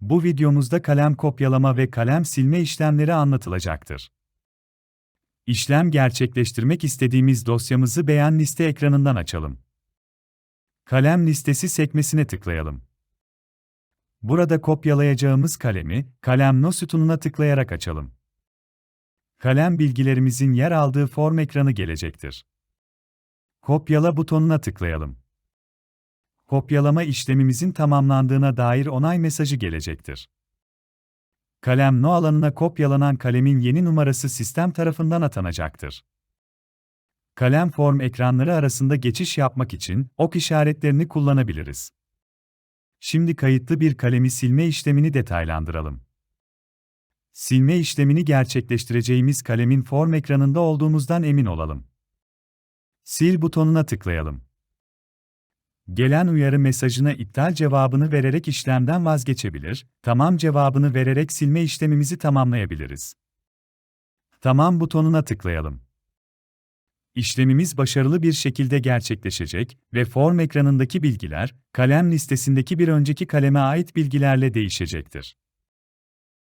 Bu videomuzda kalem kopyalama ve kalem silme işlemleri anlatılacaktır. İşlem gerçekleştirmek istediğimiz dosyamızı beğen liste ekranından açalım. Kalem listesi sekmesine tıklayalım. Burada kopyalayacağımız kalemi, kalem no sütununa tıklayarak açalım. Kalem bilgilerimizin yer aldığı form ekranı gelecektir. Kopyala butonuna tıklayalım. Kopyalama işlemimizin tamamlandığına dair onay mesajı gelecektir. Kalem no alanına kopyalanan kalemin yeni numarası sistem tarafından atanacaktır. Kalem form ekranları arasında geçiş yapmak için ok işaretlerini kullanabiliriz. Şimdi kayıtlı bir kalemi silme işlemini detaylandıralım. Silme işlemini gerçekleştireceğimiz kalemin form ekranında olduğumuzdan emin olalım. Sil butonuna tıklayalım. Gelen uyarı mesajına iptal cevabını vererek işlemden vazgeçebilir, tamam cevabını vererek silme işlemimizi tamamlayabiliriz. Tamam butonuna tıklayalım. İşlemimiz başarılı bir şekilde gerçekleşecek ve form ekranındaki bilgiler, kalem listesindeki bir önceki kaleme ait bilgilerle değişecektir.